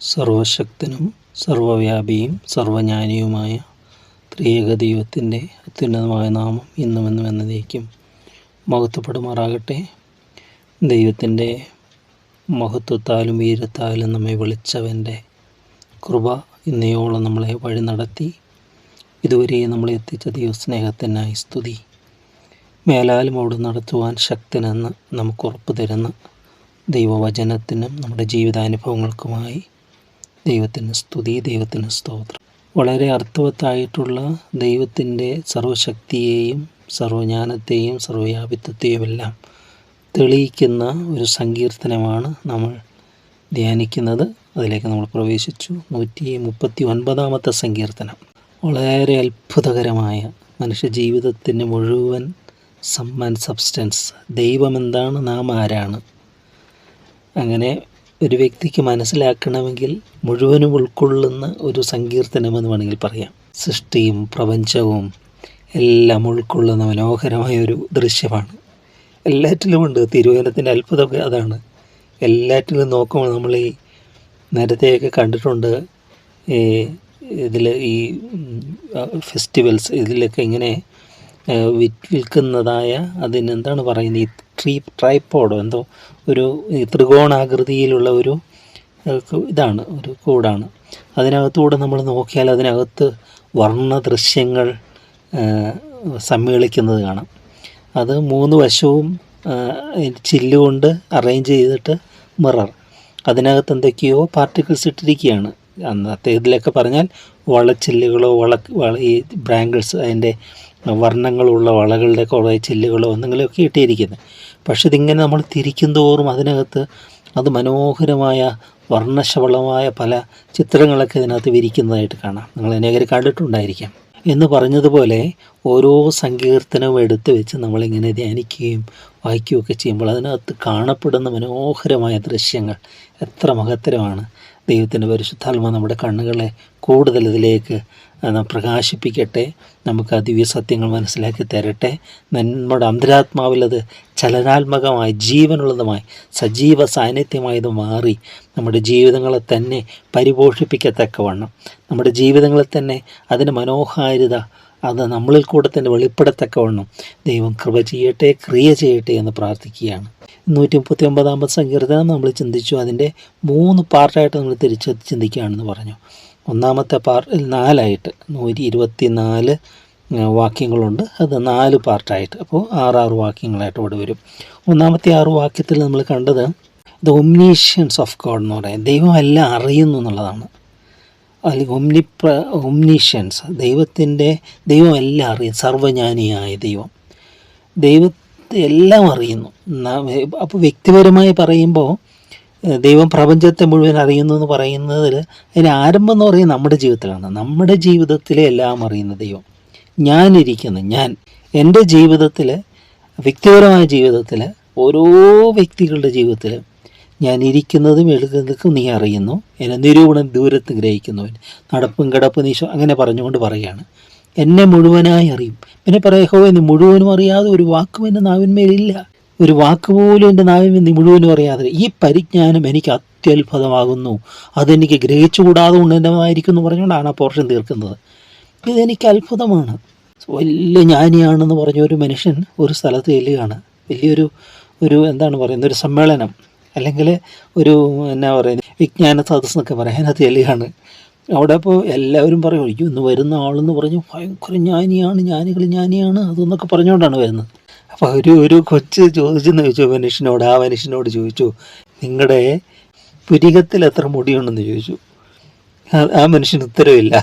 സർവശക്തനും സർവവ്യാപിയും സർവജ്ഞാനിയുമായ ത്രിയേക ദൈവത്തിന്റെ അത്യുന്നതമായ നാമം ഇന്നും എന്നും എന്നതേക്കും മഹത്വപ്പെടുമാറാകട്ടെ. ദൈവത്തിന്റെ മഹത്വത്താലും വീരത്താലും നമ്മെ വിളിച്ചവന്റെ കൃപ ഇന്നയോളം നമ്മളെ വഴി നടത്തി. ഇതുവരെ നമ്മളെ എത്തിച്ച ദൈവസ്നേഹത്തിനായി സ്തുതി. മേലാലും അവിടെ നടത്തുവാൻ ശക്തനെന്ന് നമുക്ക് ഉറപ്പ് തരുന്ന. ദൈവവചനത്തിനും നമ്മുടെ ജീവിതാനുഭവങ്ങൾക്കുമായി ദൈവത്തിന് സ്തുതി ദൈവത്തിന് സ്തോത്രം. വളരെ അർത്ഥവത്തായിട്ടുള്ള ദൈവത്തിന്റെ സർവശക്തിയെയും സർവജ്ഞാനത്തെയും സർവവ്യാപിത്വത്തെയുമെല്ലാം തെളിയിക്കുന്ന ഒരു സങ്കീർത്തനമാണ് നമ്മൾ ധ്യാനിക്കുന്നത്. അതിലേക്ക് നമ്മൾ പ്രവേശിച്ചു. നൂറ്റി മുപ്പത്തി ഒൻപതാമത്തെ സങ്കീർത്തനം. വളരെ അത്ഭുതകരമായ മനുഷ്യ ജീവിതത്തിന്റെ മുഴുവൻ സമ്മൻ സബ്സ്റ്റൻസ്. ദൈവമെന്താണ് നാം ആരാണ്? അങ്ങനെ ഒരു വ്യക്തിക്ക് മനസ്സിലാക്കണമെങ്കിൽ മുഴുവനും ഉൾക്കൊള്ളുന്ന ഒരു സങ്കീർത്തനമെന്ന് വേണമെങ്കിൽ പറയാം. സൃഷ്ടിയും പ്രപഞ്ചവും എല്ലാം ഉൾക്കൊള്ളുന്ന മനോഹരമായ ഒരു ദൃശ്യമാണ്. എല്ലാറ്റിലുമുണ്ട് തിരുവനന്തപുരത്തിന്റെ അത്ഭുതമൊക്കെ അതാണ്. എല്ലാറ്റിലും നോക്കുമ്പോൾ നമ്മൾ ഈ നേരത്തെയൊക്കെ കണ്ടിട്ടുണ്ട്. ഇതിൽ ഈ ഫെസ്റ്റിവൽസ് ഇതിലൊക്കെ ഇങ്ങനെ വിൽക്കുന്നതായ അതിനെന്താണ് പറയുന്നത്? ട്രീ ട്രൈപ്പോഡോ എന്തോ ഒരു ത്രികോണാകൃതിയിലുള്ള ഒരു ഇതാണ് ഒരു കൂടാണ്. അതിനകത്തൂടെ നമ്മൾ നോക്കിയാൽ അതിനകത്ത് വർണ ദൃശ്യങ്ങൾ സമ്മേളിക്കുന്നത് കാണാം. അത് മൂന്ന് വശവും ചില്ലുകൊണ്ട് അറേഞ്ച് ചെയ്തിട്ട് മിറർ. അതിനകത്ത് എന്തൊക്കെയോ പാർട്ടിക്കിൾസ് ഇട്ടിരിക്കുകയാണ്. അന്നത്തെ ഇതിലൊക്കെ പറഞ്ഞാൽ വളച്ചില്ലുകളോ വള ഈ ബ്രാങ്കിൾസ് അതിന്റെ വർണങ്ങളുള്ള വളകളുടെ കുറേ ചില്ലുകളോ എന്തെങ്കിലുമൊക്കെ ഇട്ടിരിക്കുന്നത് പക്ഷെ ഇതിങ്ങനെ നമ്മൾ തിരിക്കും തോറും അതിനകത്ത് അത് മനോഹരമായ വർണശബളമായ പല ചിത്രങ്ങളൊക്കെ ഇതിനകത്ത് വിരിക്കുന്നതായിട്ട് കാണാം. നിങ്ങൾ അനേകർ കണ്ടിട്ടുണ്ടായിരിക്കാം. എന്ന് പറഞ്ഞതുപോലെ ഓരോ സങ്കീർത്തനവും എടുത്തു വെച്ച് നമ്മളിങ്ങനെ ധ്യാനിക്കുകയും വായിക്കുകയൊക്കെ ചെയ്യുമ്പോൾ അതിനകത്ത് കാണപ്പെടുന്ന മനോഹരമായ ദൃശ്യങ്ങൾ എത്ര മഹത്തരമാണ്. ദൈവത്തിന്റെ പരിശുദ്ധാത്മ നമ്മുടെ കണ്ണുകളെ കൂടുതൽ ഇതിലേക്ക് പ്രകാശിപ്പിക്കട്ടെ. നമുക്ക് ആ ദിവ്യ സത്യങ്ങൾ മനസ്സിലാക്കി തരട്ടെ. നമ്മുടെ അന്തരാത്മാവിലത് ചലനാത്മകമായി ജീവനുള്ളതുമായി സജീവ സാന്നിധ്യമായി ഇത് മാറി നമ്മുടെ ജീവിതങ്ങളെ തന്നെ പരിപോഷിപ്പിക്കത്തക്കവണ്ണം. നമ്മുടെ ജീവിതങ്ങളെ തന്നെ അതിന് മനോഹാരിത അത് നമ്മളിൽ കൂടെ തന്നെ വെളിപ്പെടത്തക്കവണ്ണം ദൈവം കൃപ ചെയ്യട്ടെ ക്രിയ ചെയ്യട്ടെ എന്ന് പ്രാർത്ഥിക്കുകയാണ്. നൂറ്റി മുപ്പത്തി ഒമ്പതാമത് സങ്കീർത്തനം നമ്മൾ ചിന്തിച്ചു. അതിന്റെ മൂന്ന് പാർട്ടായിട്ട് നമ്മൾ തിരിച്ച് ചിന്തിക്കുകയാണെന്ന് പറഞ്ഞു. ഒന്നാമത്തെ പാർട്ട് നാലായിട്ട് നൂറ്റി ഇരുപത്തി നാല് വാക്യങ്ങളുണ്ട്. അത് നാല് പാർട്ടായിട്ട്. അപ്പോൾ ആറാറ് വാക്യങ്ങളായിട്ട് ഇവിടെ വരും. ഒന്നാമത്തെ ആറ് വാക്യത്തിൽ നമ്മൾ കണ്ടത് ദ ഒമ്നീഷ്യൻസ് ഓഫ് ഗോഡ് എന്ന് പറയാം ദൈവം എല്ലാം അറിയുന്നു എന്നുള്ളതാണ്. അല്ലെങ്കിൽ ഒംനിപ്ര ഒംനീഷ്യൻസ് ദൈവത്തിന്റെ ദൈവം എല്ലാം അറിയും സർവജ്ഞാനിയായ ദൈവം. ദൈവത്തെ എല്ലാം അറിയുന്നു. അപ്പോൾ വ്യക്തിപരമായി പറയുമ്പോൾ ദൈവം പ്രപഞ്ചത്തെ മുഴുവൻ അറിയുന്നു എന്ന് പറയുന്നതിൽ അതിന് ആരംഭം എന്ന് പറയുന്നത് നമ്മുടെ ജീവിതത്തിലാണ്. നമ്മുടെ ജീവിതത്തിലെ എല്ലാം അറിയുന്ന ദൈവം. ഞാനിരിക്കുന്നു ഞാൻ. എന്റെ ജീവിതത്തിൽ വ്യക്തിപരമായ ജീവിതത്തിൽ ഓരോ വ്യക്തികളുടെ ജീവിതത്തിൽ ഞാൻ ഇരിക്കുന്നതും എഴുതുന്നതും നീ അറിയുന്നു. എന്നെ നിരൂപണം ദൂരത്ത് ഗ്രഹിക്കുന്നവൻ. നടപ്പും കിടപ്പും നീശോ അങ്ങനെ പറഞ്ഞുകൊണ്ട് പറയുകയാണ്. എന്നെ മുഴുവനായി അറിയും. പിന്നെ പറയഹോ എന്ന് മുഴുവനും അറിയാതെ ഒരു വാക്കും എന്റെ നാവിന്മേലില്ല ഒരു വാക്ക് പോലും എന്റെ നാവിന്മേൽ നീ മുഴുവനും അറിയാതെ ഈ പരിജ്ഞാനം എനിക്ക് അത്യത്ഭുതമാകുന്നു. അതെനിക്ക് ഗ്രഹിച്ചുകൂടാതെ ഉന്നതമായിരിക്കും എന്ന് പറഞ്ഞുകൊണ്ടാണ് ആ പോർഷൻ തീർക്കുന്നത്. ഇതെനിക്ക് അത്ഭുതമാണ്. വലിയ ജ്ഞാനിയാണെന്ന് പറഞ്ഞ ഒരു മനുഷ്യൻ ഒരു സ്ഥലത്ത് ചെല്ലുകയാണ്. വലിയൊരു ഒരു എന്താണ് പറയുന്നത്? ഒരു സമ്മേളനം. അല്ലെങ്കിൽ ഒരു എന്നാ പറയുന്നത് വിജ്ഞാന സദസ് എന്നൊക്കെ പറയാം. അതിനകത്ത് എലിയാണ്. അവിടെ അപ്പോൾ എല്ലാവരും പറയും അയ്യോ ഇന്ന് വരുന്ന ആളെന്ന് പറഞ്ഞു ഭയങ്കര ജ്ഞാനിയാണ് ജ്ഞാനികൾ ജ്ഞാനിയാണ് അതെന്നൊക്കെ പറഞ്ഞുകൊണ്ടാണ് വരുന്നത്. അപ്പോൾ ഒരു ഒരു കൊച്ച് ചോദിച്ചെന്ന് ചോദിച്ചു മനുഷ്യനോട് ആ മനുഷ്യനോട് ചോദിച്ചു നിങ്ങളുടെ പുരികത്തിൽ എത്ര മുടിയുണ്ടെന്ന് ചോദിച്ചു. ആ മനുഷ്യന് ഉത്തരവില്ല.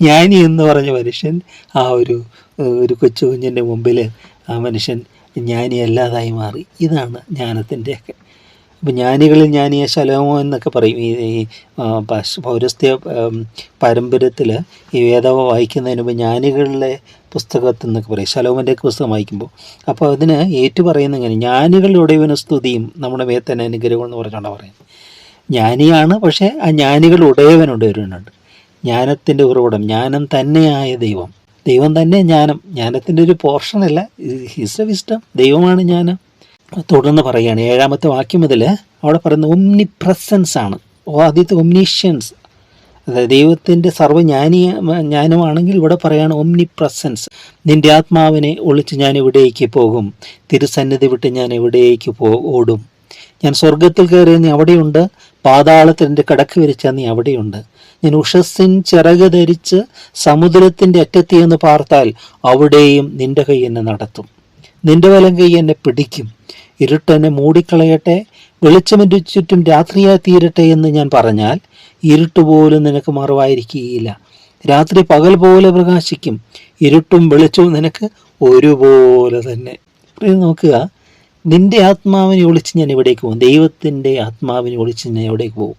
ജ്ഞാനി എന്ന് പറഞ്ഞ മനുഷ്യൻ ആ ഒരു ഒരു കൊച്ചു കുഞ്ഞിന്റെ മുമ്പിൽ ആ മനുഷ്യൻ ജ്ഞാനി അല്ലാതായി മാറി. ഇതാണ് ജ്ഞാനത്തിന്റെയൊക്കെ അപ്പോൾ ജ്ഞാനികളിൽ ജ്ഞാനിയ ശലോമോ എന്നൊക്കെ പറയും. ഈ പൗരസ്ത്യ പാരമ്പര്യത്തിൽ ഈ വേദവ വായിക്കുന്നതിന് മുമ്പ് ജ്ഞാനികളിലെ പുസ്തകത്തിൽ നിന്നൊക്കെ പറയും. ശലോമന്റെയൊക്കെ പുസ്തകം വായിക്കുമ്പോൾ അപ്പോൾ അതിന് ഏറ്റു പറയുന്ന ഇങ്ങനെ ജ്ഞാനികളുടെ ഇവന് സ്തുതിയും നമ്മുടെ വേത്തന അനുഗ്രഹം എന്ന് പറഞ്ഞുകൊണ്ടാണ് പറയുന്നത്. ജ്ഞാനിയാണ് പക്ഷേ ആ ജ്ഞാനികൾ ഉടയവനുണ്ട് ഒരുവനുണ്ട്. ജ്ഞാനത്തിന്റെ ഉറവിടം ജ്ഞാനം തന്നെയായ ദൈവം. ദൈവം തന്നെ ജ്ഞാനം. ജ്ഞാനത്തിന്റെ ഒരു പോർഷനല്ല ഹിസ് എ വിസ്റ്റം ദൈവമാണ് ജ്ഞാനം. തുടർന്ന് പറയുകയാണ്. ഏഴാമത്തെ വാക്യം മുതൽ അവിടെ പറയുന്ന ഒമ്നി പ്രസൻസ് ആണ്. ഓ ആദ്യത്തെ ഒമ്നീഷ്യൻസ് അതായത് ദൈവത്തിന്റെ സർവജ്ഞാനീയ ജ്ഞാനമാണെങ്കിൽ ഇവിടെ പറയാണ് ഒമ്നി പ്രസൻസ് നിന്റെ ആത്മാവിനെ ഒളിച്ച് ഞാൻ എവിടേക്ക് പോകും? തിരുസന്നിധി വിട്ട് ഞാൻ എവിടേക്ക് പോ ഓടും? ഞാൻ സ്വർഗത്തിൽ കയറിയ നീ അവിടെയുണ്ട്. പാതാളത്തിന്റെ കിടക്ക് വിരിച്ച നീ അവിടെയുണ്ട്. ഞാൻ ഉഷസ്സിൻ ചിറക് ധരിച്ച് സമുദ്രത്തിന്റെ അറ്റത്തിയെന്ന് പാർത്താൽ അവിടെയും നിന്റെ കൈ എന്നെ നടത്തും. നിന്റെ വലം കൈ എന്നെ പിടിക്കും. ഇരുട്ടെന്നെ മൂടിക്കളയട്ടെ വെളിച്ചമെന്റെ ചുറ്റും രാത്രിയായി തീരട്ടെ എന്ന് ഞാൻ പറഞ്ഞാൽ ഇരുട്ട് പോലും നിനക്ക് മറവായിരിക്കുകയില്ല. രാത്രി പകൽ പോലെ പ്രകാശിക്കും ഇരുട്ടും വെളിച്ചവും നിനക്ക് ഒരുപോലെ തന്നെ. നോക്കുക നിന്റെ ആത്മാവിനെ ഒളിച്ച് ഞാൻ എവിടേക്ക് പോകും? ദൈവത്തിന്റെ ആത്മാവിനെ ഒളിച്ച് ഞാൻ എവിടേക്ക് പോകും?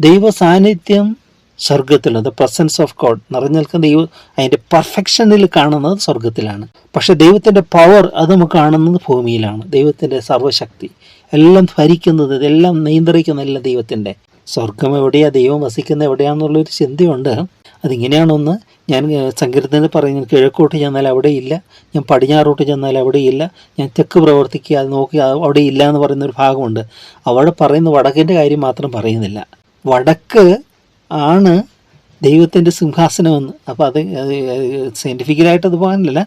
ദൈവ സാന്നിധ്യം സ്വർഗത്തിലാണ് ദ പ്രസൻസ് ഓഫ് ഗോഡ് നിറഞ്ഞു നിൽക്കുന്ന ദൈവം അതിന്റെ പെർഫെക്ഷനിൽ കാണുന്നത് സ്വർഗത്തിലാണ് പക്ഷേ ദൈവത്തിന്റെ പവർ അത് നമുക്ക് കാണുന്നത് ഭൂമിയിലാണ്. ദൈവത്തിന്റെ സർവശക്തി എല്ലാം ഭരിക്കുന്നത് ഇതെല്ലാം നിയന്ത്രിക്കുന്ന എല്ലാം ദൈവത്തിന്റെ സ്വർഗം എവിടെയാണ് ദൈവം വസിക്കുന്നത് എവിടെയാണെന്നുള്ളൊരു ചിന്തയുണ്ട്. അതിങ്ങനെയാണൊന്ന് ഞാൻ സങ്കീർത്തനം പറയുന്നത് കിഴക്കോട്ട് ചെന്നാൽ ഇല്ല ഞാൻ പടിഞ്ഞാറോട്ട് ചെന്നാൽ ഇല്ല ഞാൻ തെക്ക് പ്രവർത്തിക്കുക അത് നോക്കി അവിടെ ഇല്ല എന്ന് പറയുന്ന ഒരു ഭാഗമുണ്ട്. അവിടെ പറയുന്ന വടക്കിന്റെ കാര്യം മാത്രം പറയുന്നില്ല. വടക്ക് ആണ് ദൈവത്തിന്റെ സിംഹാസനമെന്ന്. അപ്പോൾ അത് സയന്റിഫിക്കലായിട്ട് അത് പോകാനല്ല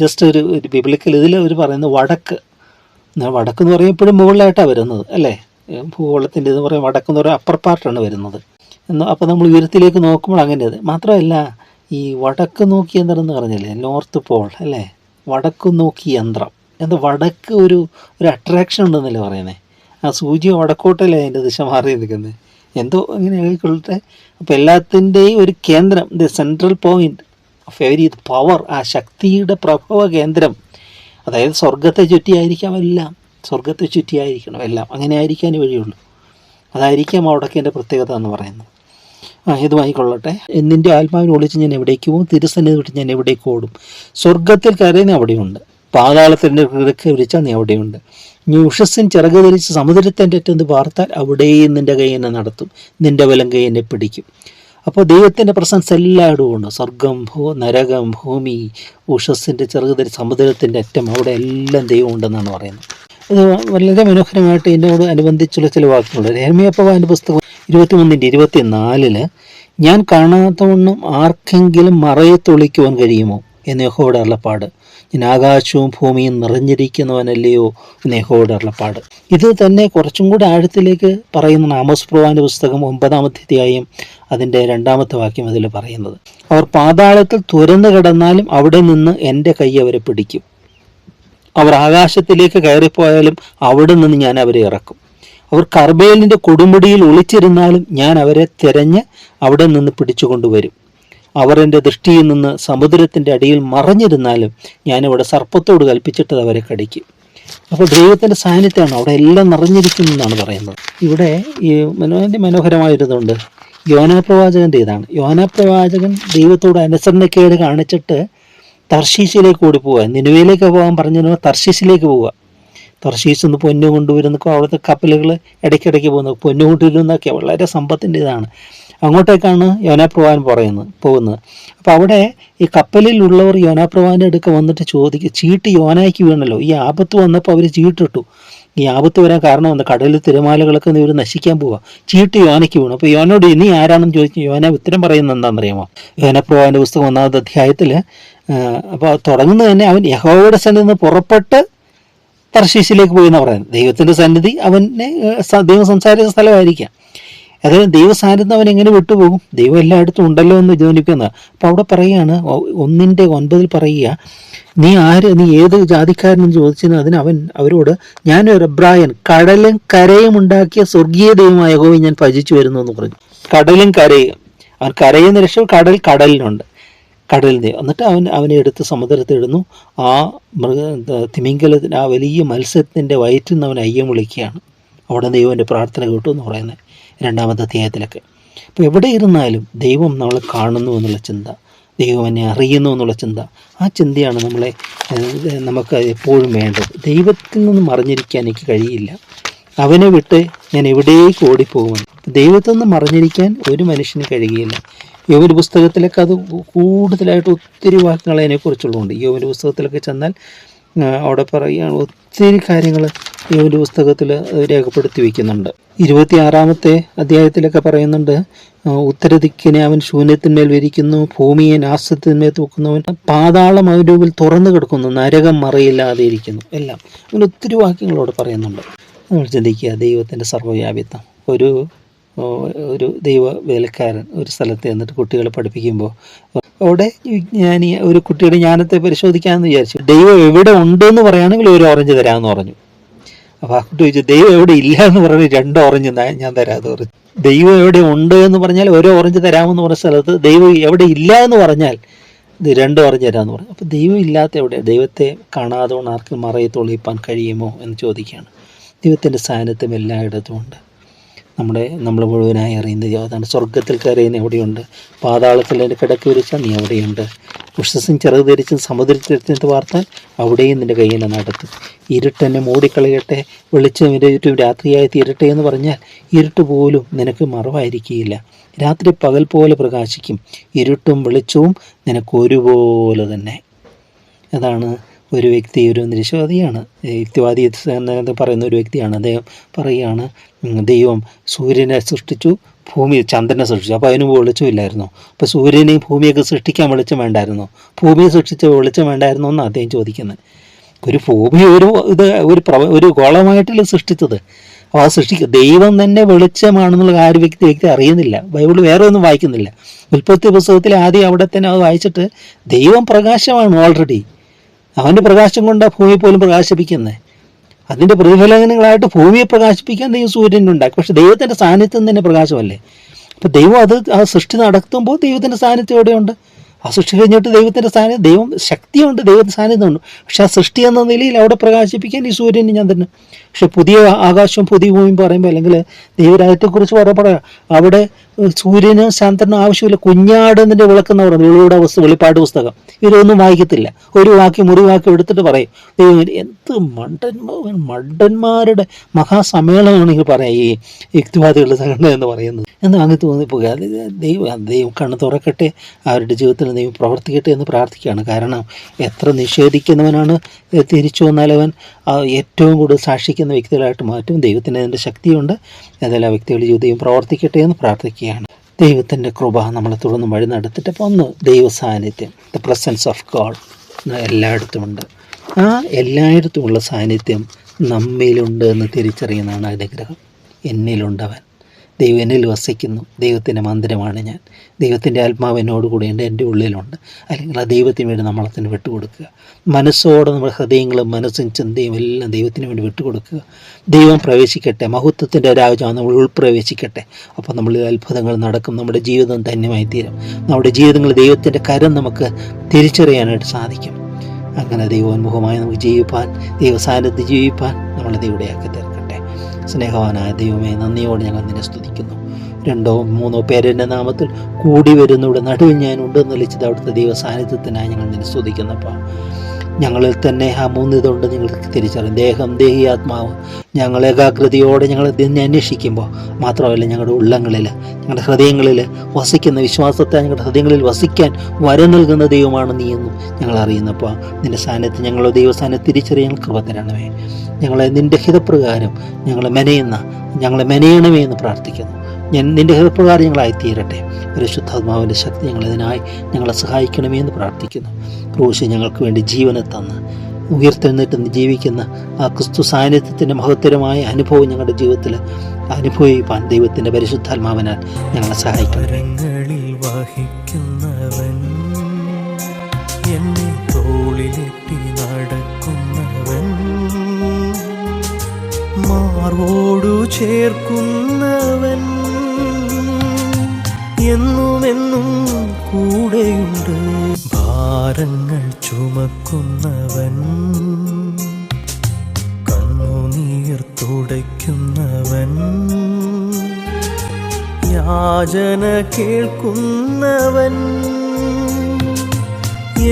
ജസ്റ്റ് ഒരു ഒരു ബിബിളിക്കൽ ഇതിൽ അവർ പറയുന്നത് വടക്ക്. എന്നാ വടക്ക് എന്ന് പറയുമ്പോൾ ഇപ്പോഴും മുകളിലായിട്ടാണ് വരുന്നത് അല്ലേ? ഭൂഗോളത്തിന്റെ ഇത് പറയുമ്പോൾ വടക്ക് എന്ന് പറയുമ്പോൾ അപ്പർ പാർട്ടാണ് വരുന്നത്. എന്ന് അപ്പോൾ നമ്മൾ ഉയരത്തിലേക്ക് നോക്കുമ്പോൾ അങ്ങനെയത്. മാത്രമല്ല ഈ വടക്ക് നോക്കി യന്ത്രം എന്ന് പറഞ്ഞില്ലേ? നോർത്ത് പോൾ അല്ലേ? വടക്ക് നോക്കി യന്ത്രം. എന്താ വടക്ക് ഒരു ഒരു അട്രാക്ഷൻ ഉണ്ടെന്നല്ലേ പറയുന്നത് ആ സൂചി വടക്കോട്ടല്ലേ അതിന്റെ ദിശ മാറി നിൽക്കുന്നത്? എന്തോ ഇങ്ങനെ ആയിക്കൊള്ളട്ടെ അപ്പോൾ എല്ലാത്തിന്റെയും ഒരു കേന്ദ്രം the central point of every power ആ ശക്തിയുടെ പ്രഭവ കേന്ദ്രം. അതായത് സ്വർഗത്തെ ചുറ്റിയായിരിക്കാം എല്ലാം. സ്വർഗത്തെ ചുറ്റിയായിരിക്കണം എല്ലാം. അങ്ങനെ ആയിരിക്കാൻ വഴിയുള്ളൂ. അതായിരിക്കാം അവിടൊക്കെ എന്റെ പ്രത്യേകത എന്ന് പറയുന്നത്. ആ ഇതുമായിക്കൊള്ളട്ടെ എന്നിന്റെ ആത്മാവിനെ ഒളിച്ച് ഞാൻ എവിടേക്ക് പോകും? തിരുസന്നിധി വിട്ട് ഞാൻ എവിടേക്ക് ഓടും? സ്വർഗത്തിൽ കരയുന്ന അവിടെയുണ്ട്. പാതാളത്തിന്റെ കിഴക്ക് വിളിച്ചാൽ നീ അവിടെയുണ്ട്. നീ ഉഷസ്സിൻ ചിറക് ധരിച്ച് സമുദ്രത്തിന്റെ അറ്റത്ത് വാർത്താൽ അവിടെയും നിന്റെ കൈ എന്നെ നടത്തും. നിന്റെ വലം കൈ എന്നെ പിടിക്കും. അപ്പോൾ ദൈവത്തിന്റെ പ്രസൻസ് എല്ലായിടവും ഉണ്ട്. സ്വർഗം ഭൂ നരകം ഭൂമി ഉഷസ്സിന്റെ ചെറുകതരി സമുദ്രത്തിന്റെ അറ്റം അവിടെ എല്ലാം ദൈവം ഉണ്ടെന്നാണ് പറയുന്നത്. ഇത് വളരെ മനോഹരമായിട്ട് ഇതിനോട് അനുബന്ധിച്ചുള്ള ചില വാക്കുകളുണ്ട് രേമിയപ്പവാന്റെ പുസ്തകം ഇരുപത്തിമൂന്നിന്റെ ഇരുപത്തിനാലിൽ ഞാൻ കാണാത്തവണ്ണം ആർക്കെങ്കിലും മറയത്തൊളിക്കുവാൻ കഴിയുമോ? എന്ന് യഹോയുടെ അരുളപ്പാട്. ഞാൻ ആകാശവും ഭൂമിയും നിറഞ്ഞിരിക്കുന്നവനല്ലയോ യഹോയുടെ അരുളപ്പാട്. ഇത് തന്നെ കുറച്ചും കൂടി ആഴത്തിലേക്ക് പറയുന്ന ആമോസ് പ്രവാന്റെ പുസ്തകം ഒമ്പതാമത്തെ അധ്യായം അതിന്റെ രണ്ടാമത്തെ വാക്യം അതിൽ പറയുന്നത്. അവർ പാതാളത്തിൽ തുരന്നു കിടന്നാലും അവിടെ നിന്ന് എന്റെ കൈ അവരെ പിടിക്കും. അവർ ആകാശത്തിലേക്ക് കയറിപ്പോയാലും അവിടെ നിന്ന് ഞാൻ അവരെ ഇറക്കും. അവർ കർബേലിന്റെ കൊടുമുടിയിൽ ഒളിച്ചിരുന്നാലും ഞാൻ അവരെ തിരഞ്ഞ് അവിടെ നിന്ന് പിടിച്ചുകൊണ്ടുവരും. അവർ എന്റെ ദൃഷ്ടിയിൽ നിന്ന് സമുദ്രത്തിന്റെ അടിയിൽ മറഞ്ഞിരുന്നാലും ഞാനിവിടെ സർപ്പത്തോട് കൽപ്പിച്ചിട്ട് അവരെ കടിക്കും. അപ്പോൾ ദൈവത്തിന്റെ സാന്നിധ്യമാണ് അവിടെ എല്ലാം നിറഞ്ഞിരിക്കുന്നു എന്നാണ് പറയുന്നത്. ഇവിടെ ഈ മനോഹരന്റെ മനോഹരമായിരുന്നുണ്ട്. യോനാപ്രവാചകന്റെ ഇതാണ്. യോനാപ്രവാചകൻ ദൈവത്തോട് അനുസരണക്കേട് കാണിച്ചിട്ട് തർശീശിലേക്ക് ഓടി പോവുക നിനുവയിലേക്ക് പോകാൻ പറഞ്ഞു തർശീശിലേക്ക് പോവുക തർശീസ് നിന്ന് പൊന്നു കൊണ്ടുവരുന്നൊക്കെ അവിടുത്തെ കപ്പലുകൾ ഇടയ്ക്കിടയ്ക്ക് പോകുന്നു പൊന്നു കൊണ്ടുവരുന്നൊക്കെ വളരെ സമ്പത്തിന്റെ ഇതാണ് അങ്ങോട്ടേക്കാണ് യോനാപ്രവാൻ പറയുന്നത് പോകുന്നത്. അപ്പോൾ അവിടെ ഈ കപ്പലിലുള്ളവർ യോനാപ്രവാന്റെ അടുക്ക വന്നിട്ട് ചോദിക്കും ചീട്ട് യോനായ്ക്ക് വീണല്ലോ. ഈ ആപത്ത് വന്നപ്പോൾ അവർ ചീട്ടിട്ടു. ഈ ആപത്ത് വരാൻ കാരണം എന്താ? കടലിൽ തിരമാലകളൊക്കെ ഇവർ നശിക്കാൻ പോവാ. ചീട്ട് യോനയ്ക്ക് വീണു. അപ്പോൾ യോനോട് ഇനി ആരാണെന്ന് ചോദിച്ചു യോന ഉത്തരം പറയുന്നത് എന്താണെന്നറിയാമോ? യോനപ്രവാന്റെ പുസ്തകം ഒന്നാമത്തെ അധ്യായത്തിൽ അപ്പോൾ തുടങ്ങുന്നത് തന്നെ അവൻ യഹോയുടെ സന്നിധിയിൽ നിന്ന് പുറപ്പെട്ട് തർശീശിലേക്ക് പോയി എന്നാണ് പറയുന്നത്. ദൈവത്തിന്റെ സന്നിധി അവനെ ദൈവം സംസാരിച്ച സ്ഥലമായിരിക്കാം. അതായത് ദൈവസാന്നിധ്യം അവൻ എങ്ങനെ വിട്ടുപോകും? ദൈവം എല്ലായിടത്തും ഉണ്ടല്ലോ എന്ന് ധ്വനിക്കുന്ന അപ്പോൾ അവിടെ പറയുകയാണ് ഒന്നിന്റെ ഒൻപതിൽ പറയുക നീ ആര് നീ ഏത് ജാതിക്കാരനെന്ന് ചോദിച്ചതിന് അതിന് അവൻ അവരോട് ഞാനൊരു എബ്രായൻ കടലും കരയും ഉണ്ടാക്കിയ സ്വർഗീയ ദൈവമായ ഗോവി ഞാൻ ഭജിച്ചു വരുന്നു എന്ന് പറഞ്ഞു. കടലും കരയും. അവൻ കരയെന്ന് രക്ഷ കടൽ കടലിനുണ്ട്. കടലിൽ എന്നിട്ട് അവൻ അവനെ എടുത്ത് സമുദ്രത്തിടുന്നു ആ മൃഗ തിമിംഗലത്തിന് ആ വലിയ മത്സ്യത്തിന്റെ വയറ്റിൽ നിന്ന് അവൻ അയ്യം വിളിക്കുകയാണ്. അവിടെ ദൈവന്റെ പ്രാർത്ഥന കേട്ടു എന്ന് പറയുന്നത്. രണ്ടാമത്തെ അധ്യായത്തിലൊക്കെ. അപ്പോൾ എവിടെ ഇരുന്നാലും ദൈവം നമ്മളെ കാണുന്നു എന്നുള്ള ചിന്ത ദൈവം എന്നെ അറിയുന്നു എന്നുള്ള ചിന്ത ആ ചിന്തയാണ് നമ്മളെ നമുക്ക് എപ്പോഴും വേണ്ടത്. ദൈവത്തിൽ നിന്ന് മറിഞ്ഞിരിക്കാൻ എനിക്ക് കഴിയില്ല. അവനെ വിട്ട് ഞാൻ എവിടേക്ക് ഓടിപ്പോകുമെന്ന് ദൈവത്തിൽ നിന്ന് മറിഞ്ഞിരിക്കാൻ ഒരു മനുഷ്യന് കഴിയുകയില്ല. യോവിന്റെ പുസ്തകത്തിലൊക്കെ അത് കൂടുതലായിട്ട് ഒത്തിരി വാക്കുകൾ അതിനെക്കുറിച്ചുള്ളതുണ്ട്. യോവിന്റെ പുസ്തകത്തിലൊക്കെ ചെന്നാൽ അവിടെ പറയുകയാണ് ഒത്തിരി കാര്യങ്ങൾ ഈ ഒരു പുസ്തകത്തിൽ രേഖപ്പെടുത്തി വയ്ക്കുന്നുണ്ട് ഇരുപത്തിയാറാമത്തെ അധ്യായത്തിലൊക്കെ പറയുന്നുണ്ട് ഉത്തരദിക്കിനെ അവൻ ശൂന്യത്തിന്മേൽ വിരിക്കുന്നു ഭൂമിയെ നാശത്തിന്മേൽ തൂക്കുന്നവൻ പാതാളം അവന്റെ മുമ്പിൽ തുറന്നു കിടക്കുന്നു നരകം മറയില്ലാതെ ഇരിക്കുന്നു എല്ലാം. അങ്ങനെ ഒത്തിരി വാക്യങ്ങളോട് പറയുന്നുണ്ട്. നമ്മൾ ചിന്തിക്കുക ദൈവത്തിന്റെ സർവവ്യാപിത്വം ഒരു ഒരു ദൈവ വേലക്കാരൻ ഒരു സ്ഥലത്ത് എന്നിട്ട് കുട്ടികളെ പഠിപ്പിക്കുമ്പോൾ അവിടെ ഞാൻ ഒരു കുട്ടിയുടെ ജ്ഞാനത്തെ പരിശോധിക്കാമെന്ന് വിചാരിച്ചു. ദൈവം എവിടെ ഉണ്ട് എന്ന് പറയുകയാണെങ്കിൽ ഒരു ഓറഞ്ച് തരാമെന്ന് പറഞ്ഞു. അപ്പോൾ ആ കുട്ടി ചോദിച്ചു ദൈവം എവിടെ ഇല്ല എന്ന് പറഞ്ഞ് രണ്ട് ഓറഞ്ച് ഞാൻ തരാമെന്ന് പറഞ്ഞു. ദൈവം എവിടെ ഉണ്ട് എന്ന് പറഞ്ഞാൽ ഒരു ഓറഞ്ച് തരാമെന്ന് പറഞ്ഞ സ്ഥലത്ത് ദൈവം എവിടെ ഇല്ല എന്ന് പറഞ്ഞാൽ രണ്ട് ഓറഞ്ച് തരാമെന്ന് പറഞ്ഞു. അപ്പോൾ ദൈവം ഇല്ലാത്ത എവിടെ ദൈവത്തെ കാണാതെ ആർക്കും മറയത്തൊളിപ്പാൻ കഴിയുമോ എന്ന് ചോദിക്കുകയാണ്. ദൈവത്തിന്റെ സാന്നിധ്യം എല്ലായിടത്തും ഉണ്ട്. നമ്മുടെ നമ്മൾ മുഴുവനായി അറിയുന്ന അതാണ് സ്വർഗത്തിൽ കയറിയുന്ന എവിടെയുണ്ട്? പാതാളത്തിൽ എന്റെ കിടക്ക് വിരിച്ചാൽ നീ അവിടെയുണ്ട്. ഉഷസ്സും ചെറുത് ധരിച്ചും സമുദ്രത്തിൽ വാർത്താൽ അവിടെയും നിന്റെ കയ്യിൽ നടത്തും ഇരുട്ടെന്നെ മൂടിക്കളയട്ടെ. വെളിച്ചം എന്റെ ചുറ്റും രാത്രിയായി തീരട്ടെ എന്ന് പറഞ്ഞാൽ ഇരുട്ട് പോലും നിനക്ക് മറവായിരിക്കുകയില്ല. രാത്രി പകൽ പോലെ പ്രകാശിക്കും. ഇരുട്ടും വെളിച്ചവും നിനക്ക് ഒരുപോലെ തന്നെ. അതാണ് ഒരു വ്യക്തി ഒരു നിരീശ്വരവാദിയാണ് യുക്തിവാദി എന്ന് പറയുന്ന ഒരു വ്യക്തിയാണ്. അദ്ദേഹം പറയുകയാണ് ദൈവം സൂര്യനെ സൃഷ്ടിച്ചു ഭൂമി ചന്ദ്രനെ സൃഷ്ടിച്ചു. അപ്പോൾ അതിന് വെളിച്ചമില്ലായിരുന്നു അപ്പോൾ സൂര്യനെയും ഭൂമിയൊക്കെ സൃഷ്ടിക്കാൻ വെളിച്ചം വേണ്ടായിരുന്നു. ഭൂമിയെ സൃഷ്ടിച്ച വെളിച്ചം വേണ്ടായിരുന്നു എന്നാണ് അദ്ദേഹം ചോദിക്കുന്നത്. ഒരു ഭൂമി ഒരു ഇത് ഒരു പ്രവ ഒരു ഗോളമായിട്ടല്ല സൃഷ്ടിച്ചത്? അപ്പോൾ ആ സൃഷ്ടിക്കുക ദൈവം തന്നെ വെളിച്ചമാണെന്നുള്ള ആ ഒരു വ്യക്തി വ്യക്തി അറിയുന്നില്ല. ബൈബിൾ വേറെ ഒന്നും വായിക്കുന്നില്ല. ഉൽപ്പത്തി പുസ്തകത്തിൽ ആദ്യം അവിടെ തന്നെ അത് വായിച്ചിട്ട് ദൈവം പ്രകാശമാണ് ഓൾറെഡി അവന്റെ പ്രകാശം കൊണ്ടാണ് ഭൂമി പോലും പ്രകാശിപ്പിക്കുന്നത് അതിന്റെ പ്രതിഫലനങ്ങളായിട്ട് ഭൂമിയെ പ്രകാശിപ്പിക്കാൻ ദൈവം സൂര്യനുണ്ടാക്കി പക്ഷെ ദൈവത്തിന്റെ സാന്നിധ്യം തന്നെ പ്രകാശമല്ലേ? അപ്പോൾ ദൈവം അത് ആ സൃഷ്ടി നടത്തുമ്പോൾ ദൈവത്തിന്റെ സാന്നിധ്യം എവിടെയുണ്ട്? ആ സൃഷ്ടി കഴിഞ്ഞിട്ട് ദൈവത്തിന്റെ സാന്നിധ്യം ദൈവം ശക്തിയുണ്ട് ദൈവത്തിന്റെ സാന്നിധ്യമുണ്ട് പക്ഷെ ആ സൃഷ്ടി എന്ന നിലയിൽ അവിടെ പ്രകാശിപ്പിക്കാൻ ഈ സൂര്യന് ഞാൻ തന്നെ. പക്ഷെ പുതിയ ആകാശവും പുതിയ ഭൂമിയും പറയുമ്പോൾ അല്ലെങ്കിൽ ദൈവരാജ്യത്തെക്കുറിച്ച് പറയപ്പെടുക അവിടെ സൂര്യന് ശാന്തന് ആവശ്യമില്ല കുഞ്ഞാടുന്നതിന്റെ വിളക്കെന്ന് പറയുന്നത് വെളിയുടെ പുസ്തകം വെളിപ്പാട് പുസ്തകം. ഇവരൊന്നും വായിക്കത്തില്ല. ഒരു വാക്യം മുറി വാക്യം എടുത്തിട്ട് പറയും. ദൈവം എന്ത് മണ്ടന്മാർ മണ്ടന്മാരുടെ മഹാസമ്മേളനമാണ് ഈ പറയാം ഈ യുക്തിവാദികളുടെ സംഘടന എന്ന് പറയുന്നത്. എന്ന് അങ്ങനെ തോന്നിപ്പോകുക. ദൈവം ദൈവം കണ്ണ് തുറക്കട്ടെ. അവരുടെ ജീവിതത്തിൽ ദൈവം പ്രവർത്തിക്കട്ടെ എന്ന് പ്രാർത്ഥിക്കുകയാണ്. കാരണം എത്ര നിഷേധിക്കുന്നവനാണ് തിരിച്ചു വന്നാൽ അവൻ ഏറ്റവും കൂടുതൽ സാക്ഷിക്കുന്ന വ്യക്തികളായിട്ട് മാറ്റും. ദൈവത്തിന് അതിന്റെ ശക്തിയുണ്ട്. അതെല്ലാം വ്യക്തികളുടെ ജീവിതം പ്രവർത്തിക്കട്ടെ എന്ന് പ്രാർത്ഥിക്കുകയാണ്. ദൈവത്തിന്റെ കൃപ നമ്മളെ തുടർന്ന് വഴി നടത്തിയിട്ട് അപ്പോൾ ഒന്ന് ദൈവ സാന്നിധ്യം ദ പ്രസൻസ് ഓഫ് ഗോഡ് എല്ലായിടത്തും ഉണ്ട്. ആ എല്ലായിടത്തുമുള്ള സാന്നിധ്യം നമ്മിലുണ്ട് എന്ന് തിരിച്ചറിയുന്നതാണ് അനുഗ്രഹം. എന്നിലുണ്ടവൻ ദൈവം എന്നിൽ വസിക്കുന്നു. ദൈവത്തിന്റെ മന്ദിരമാണ് ഞാൻ. ദൈവത്തിന്റെ ആത്മാവ് എന്നോട് കൂടെയുണ്ട് എന്റെ ഉള്ളിലുണ്ട്. അല്ലെങ്കിൽ ആ ദൈവത്തിന് വേണ്ടി നമ്മളത്തിന് വിട്ടുകൊടുക്കുക. മനസ്സോടെ നമ്മുടെ ഹൃദയങ്ങളും മനസ്സും ചിന്തയും എല്ലാം ദൈവത്തിന് വേണ്ടി വിട്ടുകൊടുക്കുക. ദൈവം പ്രവേശിക്കട്ടെ. മഹത്വത്തിന്റെ രാജാവ് നമ്മൾ ഉൾപ്രവേശിക്കട്ടെ. അപ്പോൾ നമ്മൾ അത്ഭുതങ്ങൾ നടക്കും. നമ്മുടെ ജീവിതം ധന്യമായി തീരും. നമ്മുടെ ജീവിതങ്ങൾ ദൈവത്തിന്റെ കരം നമുക്ക് തിരിച്ചറിയാനായിട്ട് സാധിക്കും. അങ്ങനെ ദൈവോന്മുഖമായി നമുക്ക് ജീവിപ്പാൻ ദൈവസാന്നിധ്യം ജീവിപ്പാൻ നമ്മളെ ദൈവടെയാക്കി തീർക്കട്ടെ സ്നേഹവാനായ ദൈവമേ നന്ദിയോടെ ഞങ്ങൾ നിന്നെ സ്തുതിക്കുന്നു. രണ്ടോ മൂന്നോ പേരെന്റെ നാമത്തിൽ കൂടി വരുന്നവിടെ നടുവിൽ ഞാൻ ഉണ്ടെന്ന് വിളിച്ചത് അവിടുത്തെ ദൈവ സാന്നിധ്യത്തിനായി ഞങ്ങൾ നിന്നെ സ്തുതിക്കുന്നപ്പോൾ ഞങ്ങളിൽ തന്നെ ആ മൂന്നിതുണ്ട് നിങ്ങൾക്ക് തിരിച്ചറിയും. ദേഹം ദേഹി ആത്മാവ്. ഞങ്ങൾ ഏകാഗ്രതയോടെ ഞങ്ങൾ ഇതിനെ അന്വേഷിക്കുമ്പോൾ മാത്രമല്ല ഞങ്ങളുടെ ഉള്ളങ്ങളിൽ ഞങ്ങളുടെ ഹൃദയങ്ങളിൽ വസിക്കുന്ന വിശ്വാസത്തെ ഞങ്ങളുടെ ഹൃദയങ്ങളിൽ വസിക്കാൻ വരം നൽകുന്ന ദൈവമാണ് നീ എന്നും ഞങ്ങൾ അറിയുന്നപ്പോൾ നിന്റെ സാന്നിധ്യം ഞങ്ങളുടെ ദൈവസ്ഥാനം തിരിച്ചറിയാൻ കൃപ തരണമേ. ഞങ്ങളെ നിന്റെ ഹിതപ്രകാരം ഞങ്ങളെ മെനയുന്ന ഞങ്ങളെ മെനയണമേ എന്ന് പ്രാർത്ഥിക്കുന്നു. ഞാൻ നിന്റെ ഹിതപ്രകാരം ഞങ്ങളായിത്തീരട്ടെ പരിശുദ്ധാത്മാവിന്റെ ശക്തി ഞങ്ങളതിനായി ഞങ്ങളെ സഹായിക്കണമേ എന്ന് പ്രാർത്ഥിക്കുന്നു. ക്രൂശ് ഞങ്ങൾക്ക് വേണ്ടി ജീവനെ തന്ന് ഉയർത്തെഴുന്നേറ്റ് ജീവിക്കുന്ന ആ ക്രിസ്തു സാന്നിധ്യത്തിന്റെ മഹത്തരമായ അനുഭവം ഞങ്ങളുടെ ജീവിതത്തിൽ അനുഭവിപ്പാൻ ദൈവത്തിന്റെ പരിശുദ്ധാത്മാവിനാൽ ഞങ്ങളെ സഹായിക്കണം കരങ്ങളിൽ വഹിക്കുന്നവൻ നടക്കുന്നവൻ ചേർക്കുന്നവൻ എന്നുമെന്നും കൂടെയുണ്ട്. ഭാരങ്ങൾ ചുമക്കുന്നവൻ കണ്ണുനീർ തുടയ്ക്കുന്നവൻ യാചന കേൾക്കുന്നവൻ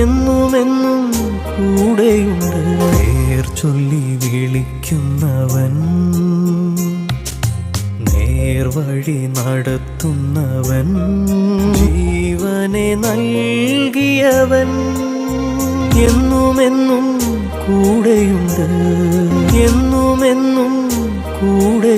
എന്നുമെന്നും കൂടെയുണ്ട്. ചൊല്ലി വിളിക്കുന്നവൻ നേർവഴി നടത്തുന്നവൻ ജീവനെ നൽകിയവൻ എന്നുമെന്നും കൂടെയുണ്ട് എന്നുമെന്നും കൂടെ